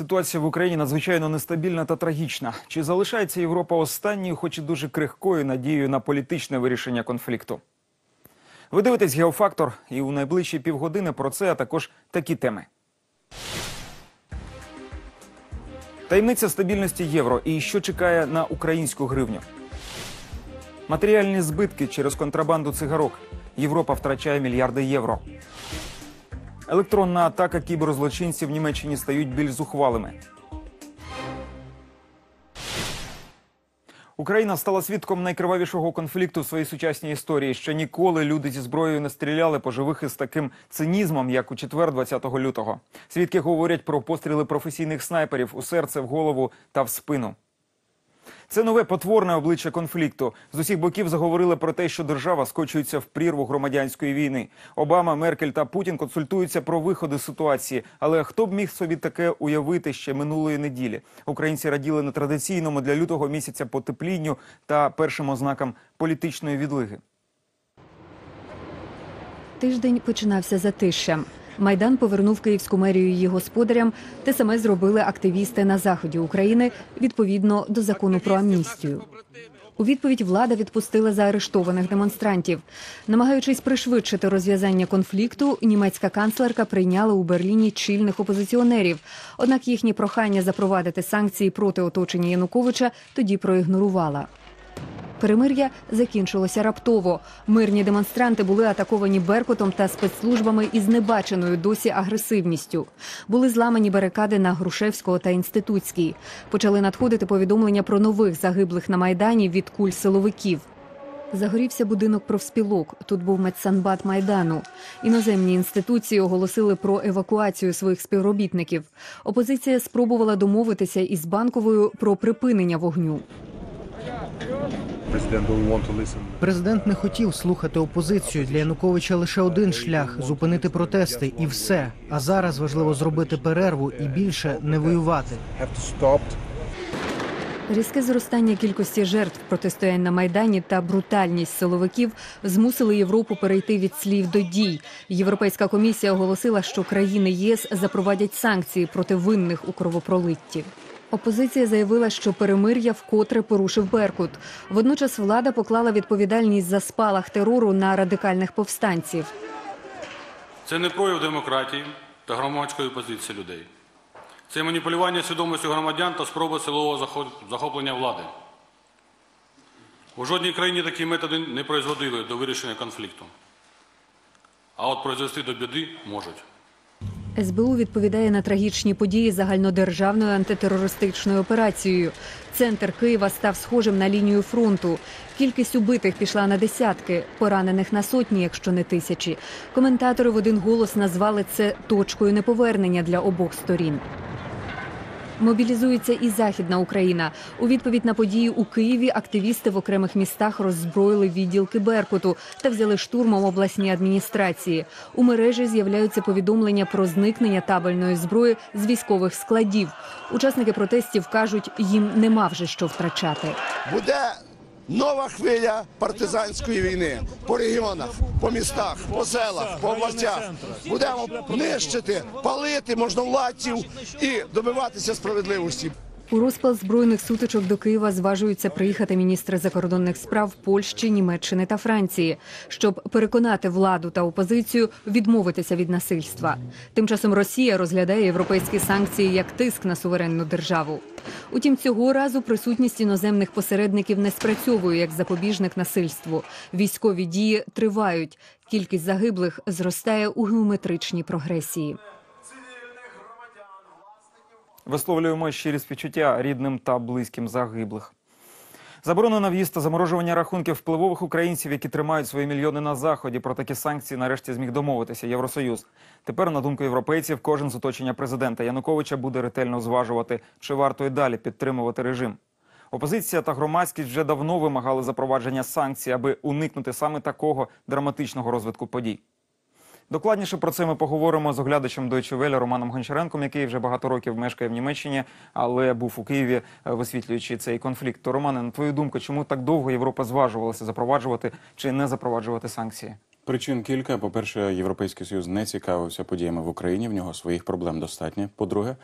Ситуація в Україні надзвичайно нестабільна та трагічна. Чи залишається Європа останньою, хоч і дуже крихкою надією на політичне вирішення конфлікту? Ви дивитесь геофактор, і у найближчі півгодини про це, а також такі теми. Таємниця стабільності євро і що чекає на українську гривню. Матеріальні збитки через контрабанду цигарок. Європа втрачає мільярди євро. Електронна атака кіберзлочинців в Німеччині стають більш зухвалими. Україна стала свідком найкривавішого конфлікту в своїй сучасній історії. Ще ніколи люди зі зброєю не стріляли по живих із таким цинізмом, як у четвер, 20 лютого. Свідки говорять про постріли професійних снайперів у серце, в голову та в спину. Це нове потворне обличчя конфлікту. З усіх боків заговорили про те, що держава скочується в прірву громадянської війни. Обама, Меркель та Путін консультуються про виходи з ситуації. Але хто б міг собі таке уявити ще минулої неділі? Українці раділи нетрадиційному для лютого місяця потеплінню та першим ознакам політичної відлиги. Тиждень починався затишшям. Майдан повернув київську мерію її господарям. Те саме зробили активісти на заході України відповідно до закону про амністію. У відповідь влада відпустила заарештованих демонстрантів. Намагаючись пришвидшити розв'язання конфлікту, німецька канцлерка прийняла у Берліні чільних опозиціонерів. Однак їхні прохання запровадити санкції проти оточення Януковича тоді проігнорувала. Перемир'я закінчилося раптово. Мирні демонстранти були атаковані Беркутом та спецслужбами із небаченою досі агресивністю. Були зламані барикади на Грушевського та Інститутській. Почали надходити повідомлення про нових загиблих на майдані від куль силовиків. Загорівся будинок профспілок. Тут був медсанбат майдану. Іноземні інституції оголосили про евакуацію своїх співробітників. Опозиція спробувала домовитися із банковою про припинення вогню. President don't want to listen. Президент не хотів слухати опозицію. Для Януковича лише один шлях зупинити протести і все. А зараз важливо зробити перерву і більше не воювати. Різке зростання кількості жертв протистоянь на майдані та брутальність силовиків змусили Європу перейти від слів до дій. Європейська комісія оголосила, що країни ЄС запровадять санкції проти винних у кровопролитті. Опозиція заявила, що перемир'я вкотре порушив Беркут. Водночас влада поклала відповідальність за спалах терору на радикальних повстанців. Це не прояв демократії та громадської позиції людей. Це маніпулювання свідомістю громадян та спроба силового захоплення влади. У жодній країні такі методи не призводили до вирішення конфлікту. А от призвести до біди можуть. СБУ відповідає на трагічні події загальнодержавною антитерористичною операцією. Центр Києва став схожим на лінію фронту. Кількість убитих пішла на десятки, поранених на сотні, якщо не тисячі. Коментатори в один голос назвали це точкою неповернення для обох сторін. Мобілізується і західна Україна. У відповідь на події у Києві активісти в окремих містах роззброїли відділки Беркуту та взяли штурмом обласні адміністрації. У мережі з'являються повідомлення про зникнення табельної зброї з військових складів. Учасники протестів кажуть, їм нема вже що втрачати. буде нова хвиля партизанської війни по регіонах, по містах, по селах, по областях. Будемо нищити, палити можновладців і добиватися справедливості. У розпал збройних сутичок до Києва зважуються приїхати міністри закордонних справ Польщі, Німеччини та Франції, щоб переконати владу та опозицію відмовитися від насильства. Тим часом Росія розглядає європейські санкції як тиск на суверенну державу. Утім, цього разу присутність іноземних посередників не спрацьовує як запобіжник насильству. Військові дії тривають. Кількість загиблих зростає у геометричній прогресії. Висловлюємо щирі співчуття рідним та близьким загиблих. Заборона на в'їзд та заморожування рахунків впливових українців, які тримають свої мільйони на заході. Про такі санкції нарешті зміг домовитися Євросоюз. Тепер, на думку європейців, кожен з оточення президента Януковича буде ретельно зважувати, чи варто й далі підтримувати режим. Опозиція та громадськість вже давно вимагали запровадження санкцій, аби уникнути саме такого драматичного розвитку подій. Докладніше про це ми поговоримо з оглядачем Deutsche Welle Романом Гончаренком, який вже багато років мешкає в Німеччині, але був у Києві, е, висвітлюючи цей конфлікт. То, Романе, на твою думку, чому так довго Європа зважувалася запроваджувати чи не запроваджувати санкції? Причин кілька. По-перше, Європейський Союз не цікавився подіями в Україні. В нього своїх проблем достатньо. По-друге,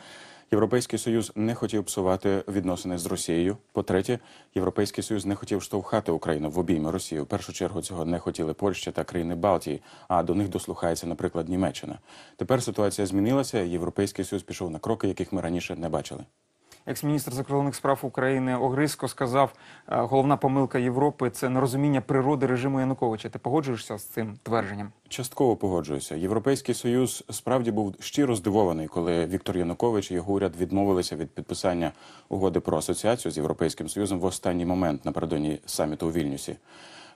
Європейський Союз не хотів псувати відносини з Росією. По-третє, Європейський Союз не хотів штовхати Україну в обійми Росії. У першу чергу цього не хотіли Польща та країни Балтії, а до них дослухається, наприклад, Німеччина. Тепер ситуація змінилася. Європейський Союз пішов на кроки, яких ми раніше не бачили. Екс-міністр закордонних справ України Огриско сказав, е, головна помилка Європи це нерозуміння природи режиму Януковича. Ти погоджуєшся з цим твердженням? Частково погоджуюся. Європейський союз справді був щиро здивований, коли Віктор Янукович і його уряд відмовилися від підписання угоди про асоціацію з європейським союзом в останній момент напередодні саміту у Вільнюсі.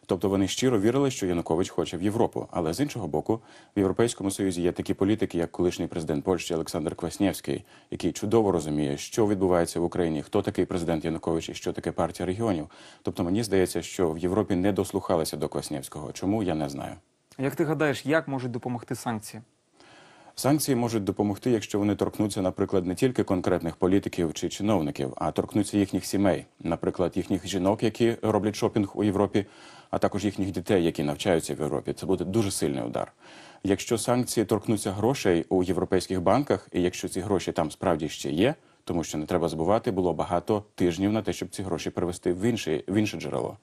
Тобто вони щиро вірили, що Янукович хоче в Європу. Але з іншого боку, в Європейському Союзі є такі політики, як колишній президент Польщі Олександр Кваснєвський, який чудово розуміє, що відбувається в Україні, хто такий президент Янукович і що таке партія регіонів. Тобто мені здається, що в Європі не дослухалися до Кваснєвського. Чому я не знаю. Як ти гадаєш, як можуть допомогти санкції? Санкції можуть допомогти, якщо вони торкнуться, наприклад, не тільки конкретних політиків чи чиновників, а торкнуться їхніх сімей, наприклад, їхніх жінок, які роблять шопінг у Європі, а також їхніх дітей, які навчаються в Європі. Це буде дуже сильний удар. Якщо санкції торкнуться грошей у європейських банках, і якщо ці гроші там справді ще є, тому що не треба забувати, було багато тижнів на те, щоб ці гроші перевести в інше, в інше джерело.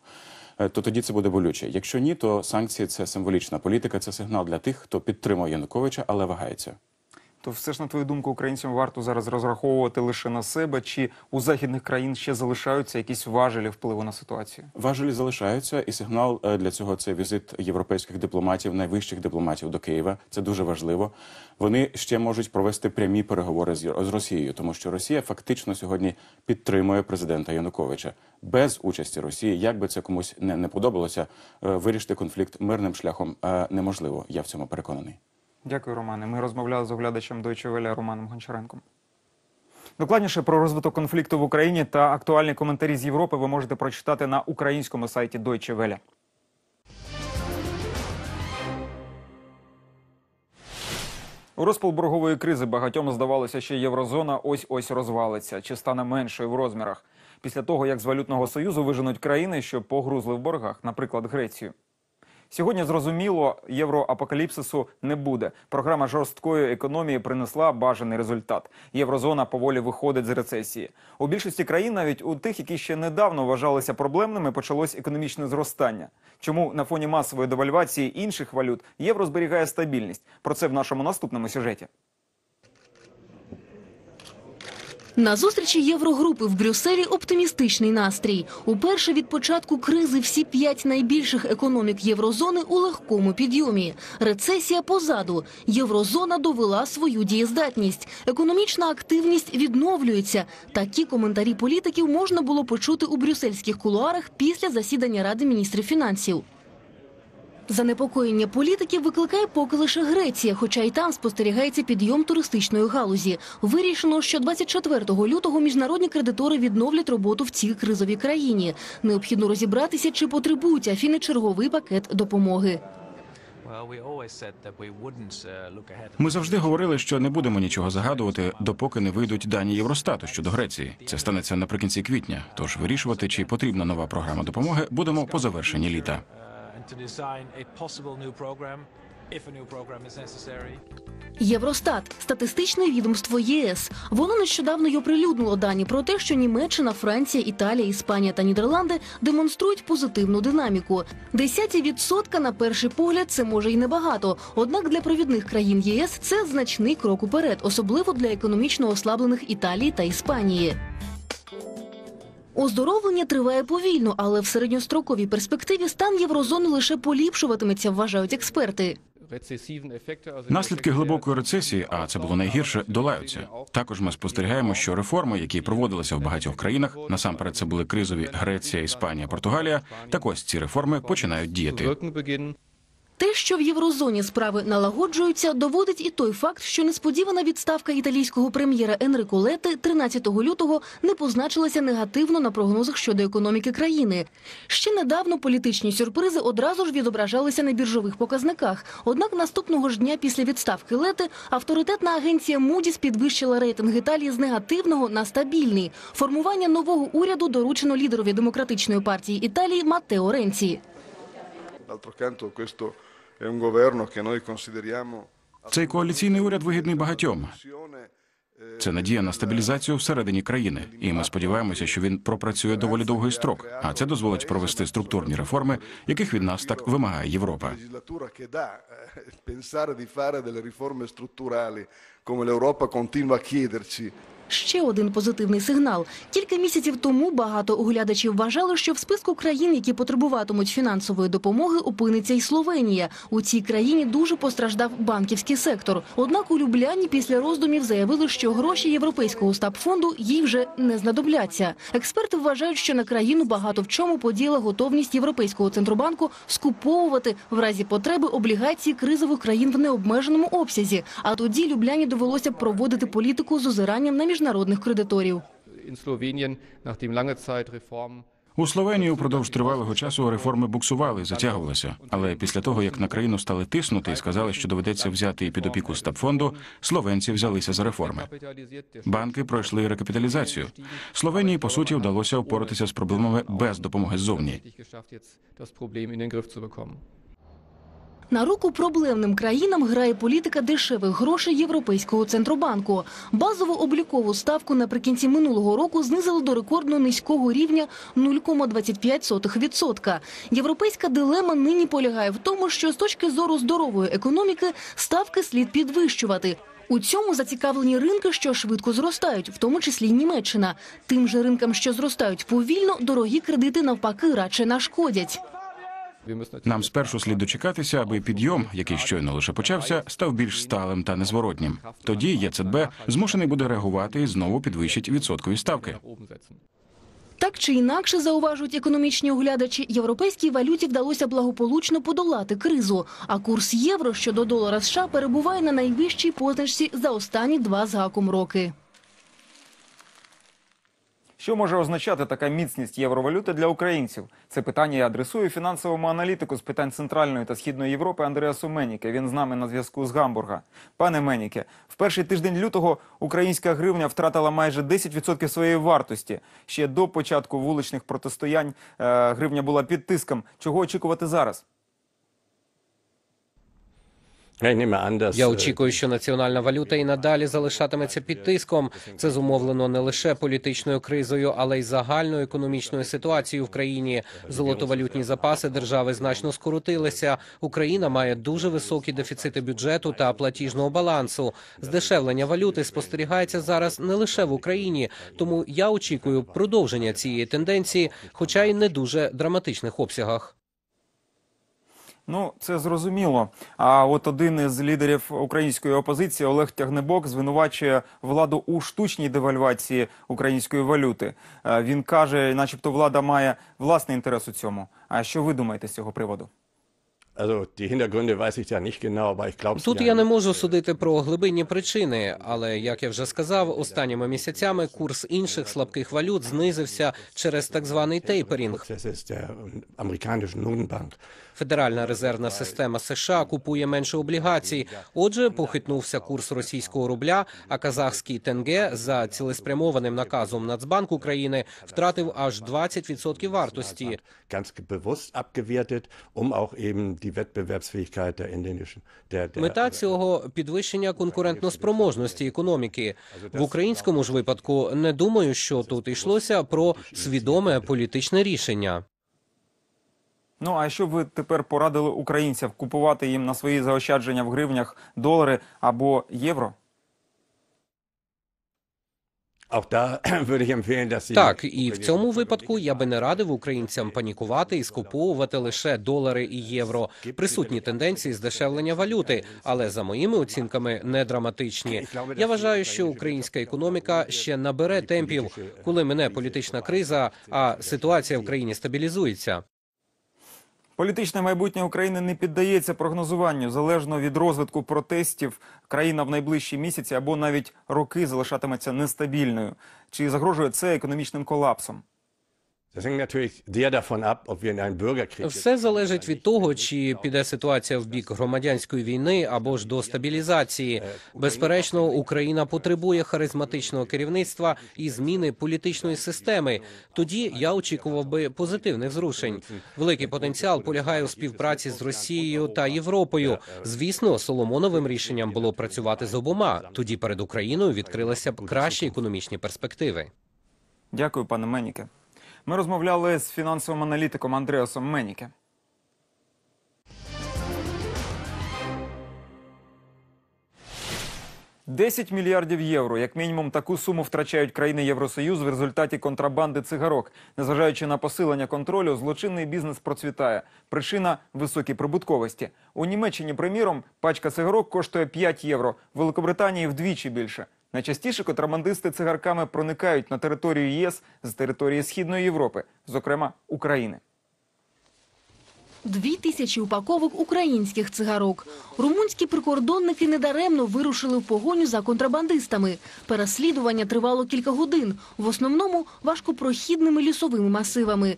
е, То тоді це буде болюче. Якщо ні, то санкції це символічна політика, це сигнал для тих, хто підтримує Януковича, але вагається. То все ж на твою думку, українцям варто зараз розраховувати лише на себе, чи у західних країн ще залишаються якісь важелі впливу на ситуацію? Важелі залишаються, і сигнал е, для цього це візит європейських дипломатів, найвищих дипломатів до Києва. Це дуже важливо. Вони ще можуть провести прямі переговори з Росією, тому що Росія фактично сьогодні підтримує президента Януковича. Без участі Росії, як би це комусь не, не подобалося, е, вирішити конфлікт мирним шляхом е, неможливо. Я в цьому переконаний. Дякую, Романе. Ми розмовляли з оглядачем Deutsche Welle Романом Гончаренком. Докладніше про розвиток конфлікту в Україні та актуальні коментарі з Європи ви можете прочитати на українському сайті Deutsche Welle. У розпал боргової кризи багатьом здавалося, що єврозона ось ось розвалиться чи стане меншою в розмірах після того, як з валютного союзу виженуть країни, що погрузли в боргах, наприклад, Грецію. Сьогодні зрозуміло, євроапокаліпсису не буде. Програма жорсткої економії принесла бажаний результат. Єврозона поволі виходить з рецесії. У більшості країн, навіть у тих, які ще недавно вважалися проблемними, почалось економічне зростання. Чому на фоні масової девальвації інших валют євро зберігає стабільність? Про це в нашому наступному сюжеті. На зустрічі Єврогрупи в Брюсселі оптимістичний настрій. Уперше від початку кризи всі п'ять найбільших економік єврозони у легкому підйомі. Рецесія позаду. Єврозона довела свою дієздатність. Економічна активність відновлюється. Такі коментарі політиків можна було почути у брюссельських кулуарах після засідання Ради міністрів фінансів. Занепокоєння політиків викликає поки лише Греція, хоча й там спостерігається підйом туристичної галузі. Вирішено, що 24 лютого міжнародні кредитори відновлять роботу в цій кризовій країні. Необхідно розібратися, чи потребують Афіни черговий пакет допомоги. Ми завжди говорили, що не будемо нічого загадувати, допоки не вийдуть дані Євростату щодо Греції. Це станеться наприкінці квітня. Тож вирішувати, чи потрібна нова програма допомоги, будемо по завершенні літа. Євростат статистичне відомство ЄС. Воно нещодавно й оприлюднило дані про те, що Німеччина, Франція, Італія, Іспанія та Нідерланди демонструють позитивну динаміку. Десяті відсотка на перший погляд це може й небагато. Однак для провідних країн ЄС це значний крок уперед, особливо для економічно ослаблених Італії та Іспанії. Оздоровлення триває повільно, але в середньостроковій перспективі стан єврозони лише поліпшуватиметься, вважають експерти. Наслідки глибокої рецесії, а це було найгірше, долаються. Також ми спостерігаємо, що реформи, які проводилися в багатьох країнах, насамперед це були кризові Греція, Іспанія, Португалія. Так ось ці реформи починають діяти. Те, що в єврозоні справи налагоджуються, доводить і той факт, що несподівана відставка італійського прем'єра Енрико Лети 13 лютого не позначилася негативно на прогнозах щодо економіки країни. Ще недавно політичні сюрпризи одразу ж відображалися на біржових показниках. Однак наступного ж дня після відставки Лети авторитетна агенція Moody's підвищила рейтинг Італії з негативного на стабільний. Формування нового уряду доручено лідерові демократичної партії Італії Маттео Ренці. D'altro canto questo Цей коаліційний уряд вигідний багатьом. Це надія на стабілізацію всередині країни, і ми сподіваємося, що він пропрацює доволі довгий строк. А це дозволить провести структурні реформи, яких від нас так вимагає Європа. come l'Europa continua a chiederci Ще один позитивний сигнал. Кілька місяців тому багато оглядачів вважали, що в списку країн, які потребуватимуть фінансової допомоги, опиниться і Словенія. У цій країні дуже постраждав банківський сектор. Однак у Любляні після роздумів заявили, що гроші європейського стабфонду їй вже не знадобляться. Експерти вважають, що на країну багато в чому подіяла готовність Європейського центробанку скуповувати в разі потреби облігації кризових країн в необмеженому обсязі. А тоді Любляні довелося проводити політику з озиранням на міжнародних кредиторів. У Словенії упродовж тривалого часу реформи буксували, затягувалися. Але після того, як на країну стали тиснути і сказали, що доведеться взяти під опіку стабфонду, словенці взялися за реформи. Банки пройшли рекапіталізацію. Словенії по суті вдалося впоратися з проблемами без допомоги ззовні. На руку проблемним країнам грає політика дешевих грошей Європейського центробанку. Базову облікову ставку наприкінці минулого року знизили до рекордно низького рівня 0,25%. Європейська дилема нині полягає в тому, що з точки зору здорової економіки ставки слід підвищувати. У цьому зацікавлені ринки, що швидко зростають, в тому числі Німеччина. Тим же ринкам, що зростають повільно, дорогі кредити навпаки радше нашкодять. Нам спершу слід дочекатися, аби підйом, який щойно лише почався, став більш сталим та незворотнім. Тоді ЄЦБ змушений буде реагувати і знову підвищить відсоткові ставки. Так чи інакше, зауважують економічні оглядачі, європейській валюті вдалося благополучно подолати кризу. А курс євро щодо долара США перебуває на найвищій позначці за останні два з гаком роки. Що може означати така міцність євровалюти для українців? Це питання я адресую фінансовому аналітику з питань Центральної та Східної Європи Андреасу Меніке. Він з нами на зв'язку з Гамбурга. Пане Меніке, в перший тиждень лютого українська гривня втратила майже 10% своєї вартості. Ще до початку вуличних протистоянь е, гривня була під тиском. Чого очікувати зараз? Я очікую, що національна валюта і надалі залишатиметься під тиском. Це зумовлено не лише політичною кризою, але й загальною економічною ситуацією в країні. Золотовалютні запаси держави значно скоротилися. Україна має дуже високі дефіцити бюджету та платіжного балансу. Здешевлення валюти спостерігається зараз не лише в Україні, тому я очікую продовження цієї тенденції, хоча й не дуже драматичних обсягах. Ну, це зрозуміло. А от один із лідерів української опозиції Олег Тягнебок звинувачує владу у штучній девальвації української валюти. Е, Він каже, начебто влада має власний інтерес у цьому. А що ви думаєте з цього приводу? Тут я не можу судити про глибинні причини, але як я вже сказав, останніми місяцями курс інших слабких валют знизився через так званий тейперінг. Федеральна резервна система США купує менше облігацій. Отже, похитнувся курс російського рубля, а казахський тенге за цілеспрямованим наказом Нацбанку України втратив аж 20% вартості. Мета цього підвищення конкурентноспроможності економіки. В українському ж випадку не думаю, що тут йшлося про свідоме політичне рішення. Ну а що б ви тепер порадили українцям купувати їм на свої заощадження в гривнях долари або євро? Так, і в цьому випадку я би не радив українцям панікувати і скуповувати лише долари і євро. Присутні тенденції здешевлення валюти, але за моїми оцінками не драматичні. Я вважаю, що українська економіка ще набере темпів, коли мине політична криза, а ситуація в країні стабілізується. Політичне майбутнє України не піддається прогнозуванню. Залежно від розвитку протестів, країна в найближчі місяці або навіть роки залишатиметься нестабільною. Чи загрожує це економічним колапсом? Все залежить від того, чи піде ситуація в бік громадянської війни або ж до стабілізації. Безперечно, Україна потребує харизматичного керівництва і зміни політичної системи. Тоді я очікував би позитивних зрушень. Великий потенціал полягає у співпраці з Росією та Європою. Звісно, Соломоновим рішенням було працювати з обома. Тоді перед Україною відкрилися б кращі економічні перспективи. Дякую, пане Меніке. Ми розмовляли з фінансовим аналітиком Андреасом Меніке. Десять мільярдів євро, як мінімум, таку суму втрачають країни Євросоюзу в результаті контрабанди цигарок. Незважаючи на посилення контролю, злочинний бізнес процвітає. Причина високій прибутковості. У Німеччині, приміром, пачка цигарок коштує 5 євро, в Великобританії вдвічі більше. Найчастіше контрабандисти цигарками проникають на територію ЄС з території Східної Європи, зокрема України. Дві тисячі упаковок українських цигарок. Румунські прикордонники недаремно вирушили в погоню за контрабандистами. Переслідування тривало кілька годин, в основному важкопрохідними лісовими масивами.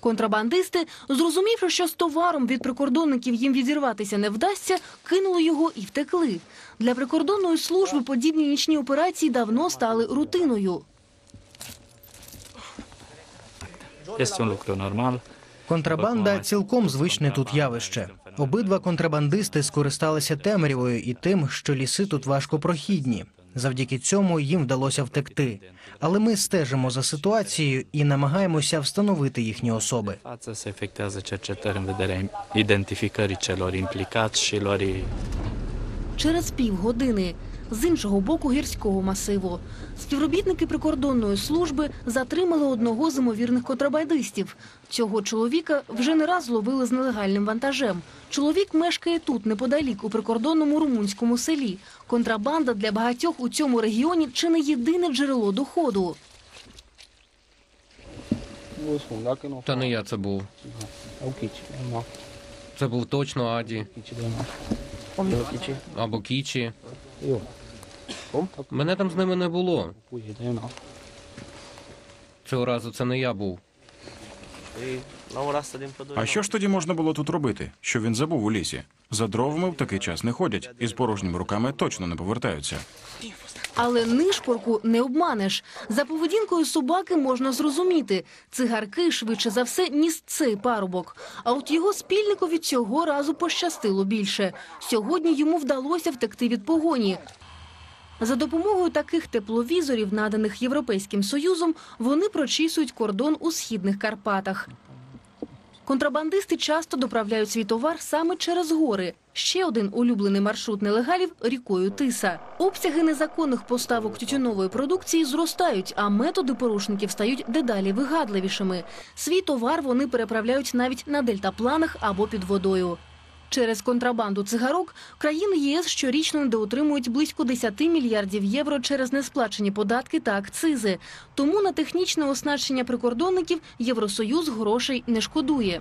Контрабандисти, зрозумівши, що з товаром від прикордонників їм відірватися не вдасться, кинули його і втекли. Для прикордонної служби подібні нічні операції давно стали рутиною. Контрабанда цілком звичне тут явище. Обидва контрабандисти скористалися темрявою і тим, що ліси тут важкопрохідні. Завдяки цьому їм вдалося втекти. Але ми стежимо за ситуацією і намагаємося встановити їхні особи. Через півгодини з іншого боку гірського масиву. Співробітники прикордонної служби затримали одного з імовірних контрабандистів. Цього чоловіка вже не раз зловили з нелегальним вантажем. Чоловік мешкає тут, неподалік, у прикордонному румунському селі. Контрабанда для багатьох у цьому регіоні чи не єдине джерело доходу. Та не я це був. Це був точно Аді. Або Кічі. Мене там з ними не було. Цього разу це не я був. А що ж тоді можна було тут робити? Що він забув у лісі? За дровами в такий час не ходять, і з порожніми руками точно не повертаються. Але нишпорку не обманеш. За поведінкою собаки можна зрозуміти. Цигарки швидше за все ніс цей парубок. А от його спільникові цього разу пощастило більше. Сьогодні йому вдалося втекти від погоні. За допомогою таких тепловізорів, наданих Європейським Союзом, вони прочісують кордон у східних Карпатах. Контрабандисти часто доправляють свій товар саме через гори. Ще один улюблений маршрут нелегалів – рікою Тиса. Обсяги незаконних поставок тютюнової продукції зростають, а методи порушників стають дедалі вигадливішими. Свій товар вони переправляють навіть на дельтапланах або під водою. Через контрабанду цигарок країни ЄС щорічно недоотримують близько 10 мільярдів євро через несплачені податки та акцизи. Тому на технічне оснащення прикордонників Євросоюз грошей не шкодує.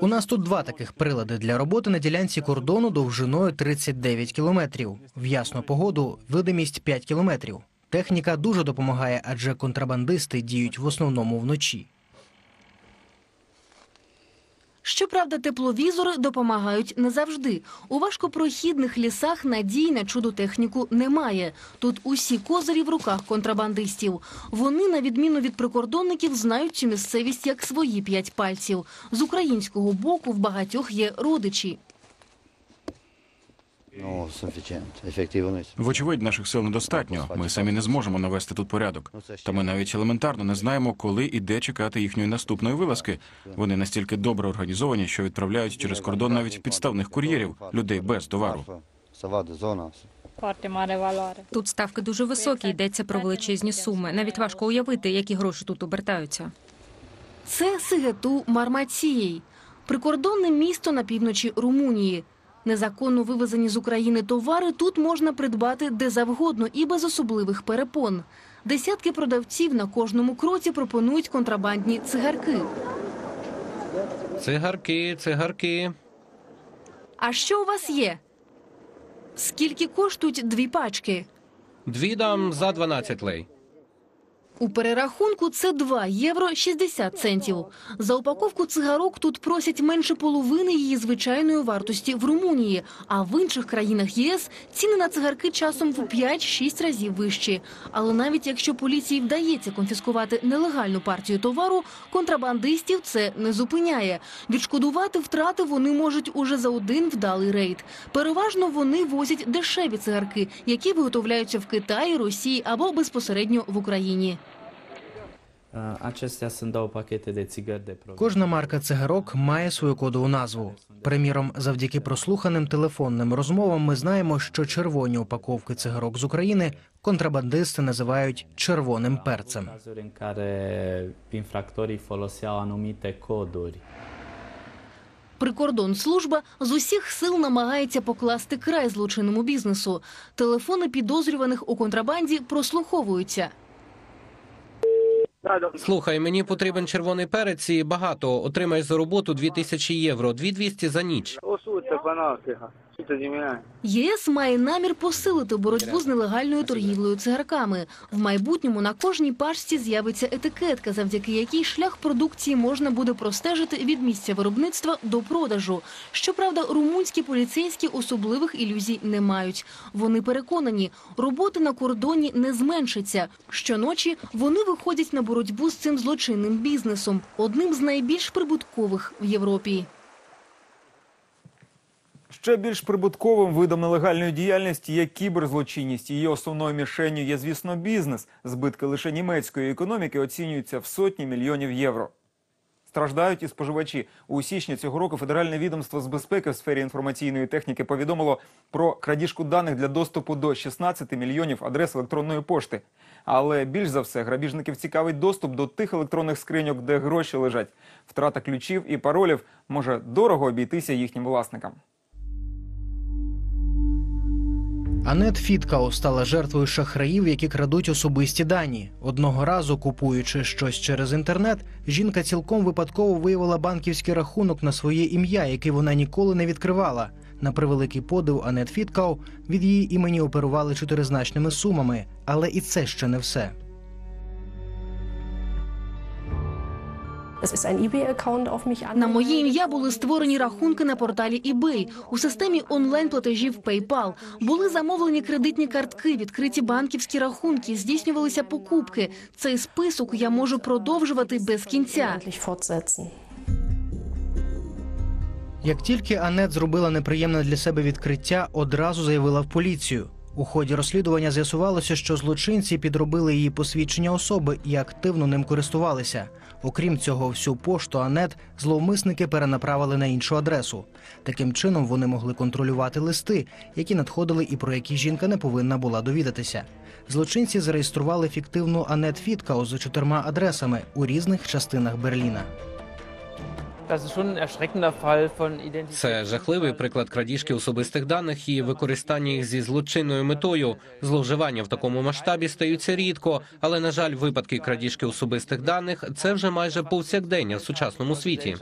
У нас тут два таких прилади для роботи на ділянці кордону довжиною 39 кілометрів. В ясну погоду видимість 5 кілометрів. Техніка дуже допомагає, адже контрабандисти діють в основному вночі. Щоправда, тепловізори допомагають не завжди. У важкопрохідних лісах надій на чудо-техніку немає. Тут усі козирі в руках контрабандистів. Вони, на відміну від прикордонників, знають цю місцевість як свої п'ять пальців. З українського боку в багатьох є родичі. Вочевидь, наших сил недостатньо. Ми самі не зможемо навести тут порядок. Та ми навіть елементарно не знаємо, коли і де чекати їхньої наступної вилазки. Вони настільки добре організовані, що відправляють через кордон навіть підставних кур'єрів людей без товару. Тут ставки дуже високі, йдеться про величезні суми. Навіть важко уявити, які гроші тут обертаються. Це Сигету Мармацієй, прикордонне місто на півночі Румунії. Незаконно вивезені з України товари тут можна придбати де завгодно і без особливих перепон. Десятки продавців на кожному кроці пропонують контрабандні цигарки. Цигарки, цигарки. А що у вас є? Скільки коштують дві пачки? Дві дам за 12 лей. У перерахунку це 2 євро 60 центів. За упаковку цигарок тут просять менше половини її звичайної вартості в Румунії, а в інших країнах ЄС ціни на цигарки часом в 5-6 разів вищі. Але навіть якщо поліції вдається конфіскувати нелегальну партію товару, контрабандистів це не зупиняє. Відшкодувати втрати вони можуть уже за один вдалий рейд. Переважно вони возять дешеві цигарки, які виготовляються в Китаї, Росії або безпосередньо в Україні. Acestea sunt două pachete de țigări de produs. Кожна марка цигарок має свою кодову назву. Приміром, завдяки прослуханим телефонним розмовам ми знаємо, що червоні упаковки цигарок з України контрабандисти називають червоним перцем. Прикордонслужба з усіх сил намагається покласти край злочинному бізнесу. Телефони підозрюваних у контрабанді прослуховуються. Слухай, мені потрібен червоний перець і багато. Отримаєш за роботу 2000 євро, 2200 за ніч. ЄС має намір посилити боротьбу з нелегальною торгівлею цигарками. В майбутньому на кожній пачці з'явиться етикетка, завдяки якій шлях продукції можна буде простежити від місця виробництва до продажу. Щоправда, румунські поліцейські особливих ілюзій не мають. Вони переконані, роботи на кордоні не зменшиться. Щоночі вони виходять на боротьбу з цим злочинним бізнесом, одним з найбільш прибуткових в Європі. Ще більш прибутковим видом нелегальної діяльності є кіберзлочинність. Її основною мішенню є, звісно, бізнес. Збитки лише німецької економіки оцінюються в сотні мільйонів євро. Страждають і споживачі. У січні цього року Федеральне відомство з безпеки в сфері інформаційної техніки повідомило про крадіжку даних для доступу до 16 мільйонів адрес електронної пошти. Але більш за все грабіжників цікавить доступ до тих електронних скриньок, де гроші лежать. Втрата ключів і паролів може дорого обійтися їхнім власникам. Анет Фіткау стала жертвою шахраїв, які крадуть особисті дані. Одного разу, купуючи щось через інтернет, жінка цілком випадково виявила банківський рахунок на своє ім'я, який вона ніколи не відкривала. На превеликий подив Анет Фіткау від її імені оперували чотиризначними сумами, але і це ще не все. На моє ім'я були створені рахунки на порталі eBay. У системі онлайн-платежів PayPal були замовлені кредитні картки, відкриті банківські рахунки, здійснювалися покупки. Цей список я можу продовжувати без кінця. Як тільки Анет зробила неприємне для себе відкриття, одразу заявила в поліцію. У ході розслідування з'ясувалося, що злочинці підробили її посвідчення особи і активно ним користувалися. Окрім цього, всю пошту Анет зловмисники перенаправили на іншу адресу. Таким чином вони могли контролювати листи, які надходили і про які жінка не повинна була довідатися. Злочинці зареєстрували фіктивну Анет Фіткау з чотирма адресами у різних частинах Берліна. Це жахливий приклад крадіжки особистих даних і використання їх зі злочинною метою. Зловживання в такому масштабі стаються рідко, але на жаль, випадки крадіжки особистих даних це вже майже повсякдення в сучасному світі.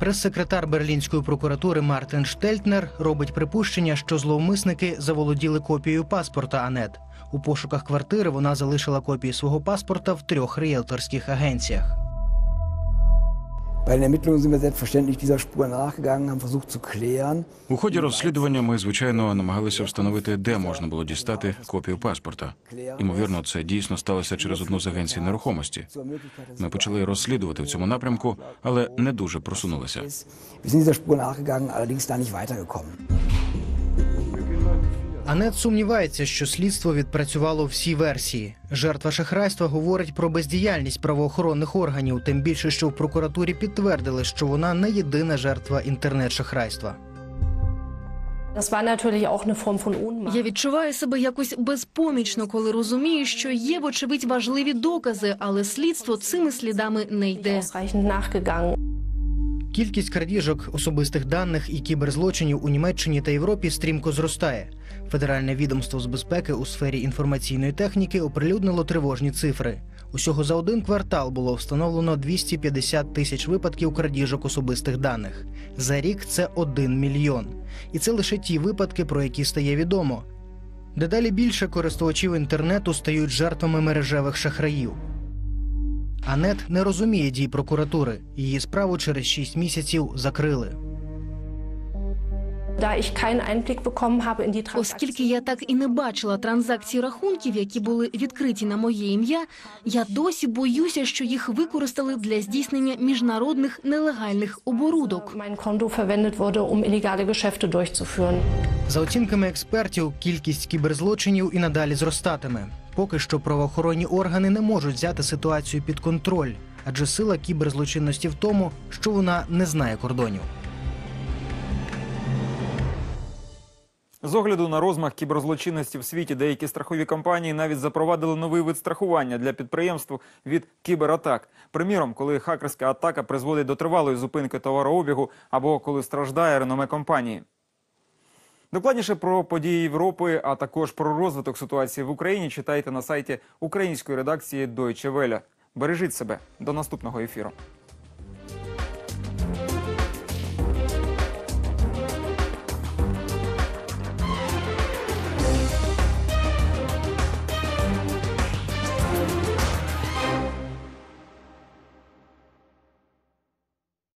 Прес-секретар берлінської прокуратури Мартин Штельтнер робить припущення, що зловмисники заволоділи копією паспорта Анет. У пошуках квартири вона залишила копії свого паспорта в трьох ріелторських агенціях. У ході розслідування ми, звичайно, намагалися встановити, де можна було дістати копію паспорта. Ймовірно, це дійсно сталося через одну з агенцій нерухомості. Ми почали розслідувати в цьому напрямку, але не дуже просунулися. Анет сумнівається, що слідство відпрацювало всі версії. Жертва шахрайства говорить про бездіяльність правоохоронних органів, тим більше, що в прокуратурі підтвердили, що вона не єдина жертва інтернет-шахрайства. Я відчуваю себе якось безпомічно, коли розумію, що є, вочевидь, важливі докази, але слідство цими слідами не йде. Кількість крадіжок особистих даних і кіберзлочинів у Німеччині та Європі стрімко зростає. Федеральне відомство з безпеки у сфері інформаційної техніки оприлюднило тривожні цифри. Усього за один квартал було встановлено 250 тисяч випадків крадіжок особистих даних. За рік це 1 мільйон. І це лише ті випадки, про які стає відомо. Дедалі більше користувачів інтернету стають жертвами мережевих шахраїв. Анет не розуміє дій прокуратури. Її справу через 6 місяців закрили. Оскільки я так і не бачила транзакцій рахунків, які були відкриті на моє ім'я, я досі боюся, що їх використали для здійснення міжнародних нелегальних оборудок. За оцінками експертів, кількість кіберзлочинів і надалі зростатиме. Поки що правоохоронні органи не можуть взяти ситуацію під контроль, адже сила кіберзлочинності в тому, що вона не знає кордонів. З огляду на розмах кіберзлочинності в світі деякі страхові компанії навіть запровадили новий вид страхування для підприємств від кібератак. Приміром, коли хакерська атака призводить до тривалої зупинки товарообігу або коли страждає реноме компанії. Докладніше про події Європи, а також про розвиток ситуації в Україні читайте на сайті української редакції Deutsche Welle. Бережіть себе до наступного ефіру.